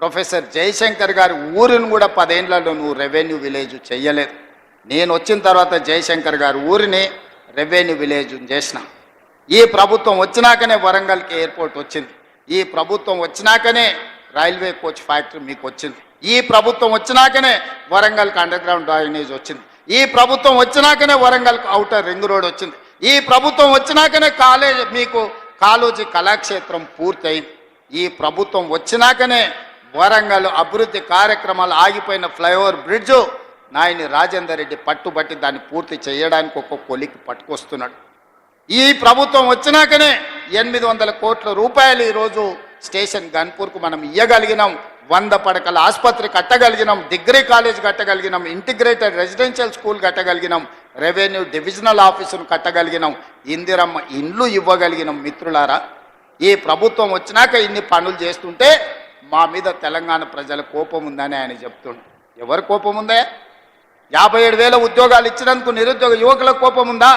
Professor Jayashankar గారి ఊరిని కూడా పదేళ్ళలో నువ్వు రెవెన్యూ విలేజ్ చెయ్యలేదు. నేను వచ్చిన తర్వాత జయశంకర్ గారి ఊరిని రెవెన్యూ విలేజ్ చేసిన. ఈ ప్రభుత్వం వచ్చినాకనే వరంగల్కి ఎయిర్పోర్ట్ వచ్చింది. ఈ ప్రభుత్వం వచ్చినాకనే రైల్వే కోచ్ ఫ్యాక్టరీ మీకు వచ్చింది. ఈ ప్రభుత్వం వచ్చినాకనే వరంగల్కి అండర్ గ్రౌండ్ డ్రైనేజ్ వచ్చింది. ఈ ప్రభుత్వం వచ్చినాకనే వరంగల్కి అవుటర్ రింగ్ రోడ్ వచ్చింది. ఈ ప్రభుత్వం వచ్చినాకనే కాలేజ్ మీకు కాలోజీ కళాక్షేత్రం పూర్తయింది. ఈ ప్రభుత్వం వచ్చినాకనే వరంగల్ అభివృద్ధి కార్యక్రమాలు ఆగిపోయిన ఫ్లైఓవర్ బ్రిడ్జు నాయని రాజేందర్ రెడ్డి పట్టుబట్టి దాన్ని పూర్తి చేయడానికి ఒక కొలికి పట్టుకొస్తున్నాడు. ఈ ప్రభుత్వం వచ్చినాకనే ఎనిమిది వందల కోట్ల రూపాయలు ఈరోజు స్టేషన్ గన్పూర్కు మనం ఇయ్యగలిగినాం. వంద పడకల ఆసుపత్రి కట్టగలిగినాం. డిగ్రీ కాలేజ్ కట్టగలిగినాం. ఇంటిగ్రేటెడ్ రెసిడెన్షియల్ స్కూల్ కట్టగలిగినాం. రెవెన్యూ డివిజనల్ ఆఫీసును కట్టగలిగినాం. ఇందిరమ్మ ఇండ్లు ఇవ్వగలిగినాం మిత్రులారా. ఈ ప్రభుత్వం వచ్చినాక ఇన్ని పనులు చేస్తుంటే మా మీద తెలంగాణ ప్రజల కోపం ఉందని ఆయన చెప్తుండు. ఎవరు కోపం ఉందే? యాభై ఏడు వేల ఉద్యోగాలు ఇచ్చినందుకు నిరుద్యోగ యువకుల కోపం ఉందా?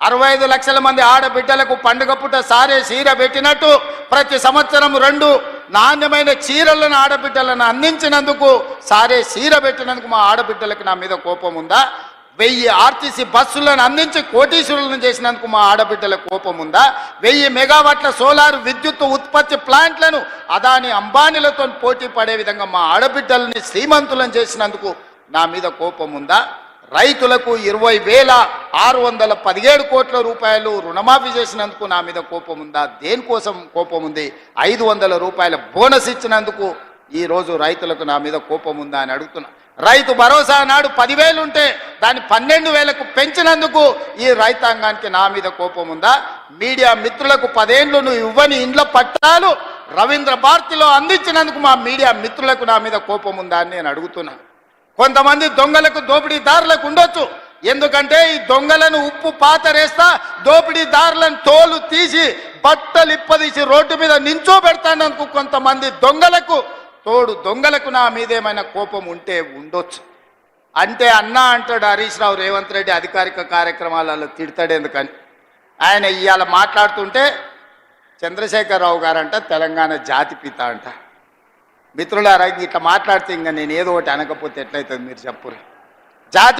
అరవై ఐదు లక్షల మంది ఆడబిడ్డలకు పండుగ పుట్ట సారే చీర పెట్టినట్టు ప్రతి సంవత్సరం రెండు నాణ్యమైన చీరలను ఆడబిడ్డలను అందించినందుకు సారే చీర పెట్టినందుకు మా ఆడబిడ్డలకు నా మీద కోపం ఉందా? వెయ్యి ఆర్టీసీ బస్సులను అందించి కోటీశ్వరులను చేసినందుకు మా ఆడబిడ్డల కోపం ఉందా వెయ్యి మెగావాట్ల సోలార్ విద్యుత్ ఉత్పత్తి ప్లాంట్లను అదాని అంబానీలతో పోటీ పడే విధంగా మా ఆడబిడ్డలని శ్రీమంతులను చేసినందుకు నా మీద కోపం ఉందా రైతులకు ఇరవై వేల ఆరు వందల పదిహేడు కోట్ల రూపాయలు రుణమాఫీ చేసినందుకు నా మీద కోపం ఉందా దేనికోసం కోపం ఉంది ఐదు వందల రూపాయల బోనస్ ఇచ్చినందుకు ఈ రోజు రైతులకు నా మీద కోపం ఉందా అని అడుగుతున్నా. రైతు భరోసా నాడు పదివేలు ఉంటే దాన్ని పన్నెండు వేలకు పెంచినందుకు ఈ రైతాంగానికి నా మీద కోపం ఉందా? మీడియా మిత్రులకు పదేండ్లు నువ్వు ఇవ్వని ఇండ్ల పట్టాలు రవీంద్ర భారతిలో అందించినందుకు మా మీడియా మిత్రులకు నా మీద కోపం ఉందా అని నేను అడుగుతున్నాను కొంతమంది దొంగలకు దోపిడీదారులకు ఉండొచ్చు. ఎందుకంటే ఈ దొంగలను ఉప్పు పాతరేస్తా దోపిడీదారులను తోలు తీసి బట్టలు ఇప్పదీసి రోడ్డు మీద నించో పెడతానందుకు కొంతమంది దొంగలకు తోడు దొంగలకు నా మీదేమైనా కోపం ఉంటే ఉండొచ్చు. అంటే అన్నా అంటాడు హరీష్ రావు రేవంత్ రెడ్డి అధికారిక కార్యక్రమాలలో తిడతాడు ఎందుకని? ఆయన ఇవాళ మాట్లాడుతుంటే చంద్రశేఖరరావు గారంట తెలంగాణ జాతిపిత అంట. మిత్రులారా ఇట్లా మాట్లాడితే ఇంకా నేను ఏదో ఒకటి అనకపోతే ఎట్లయితుంది మీరు చెప్పురు జాతి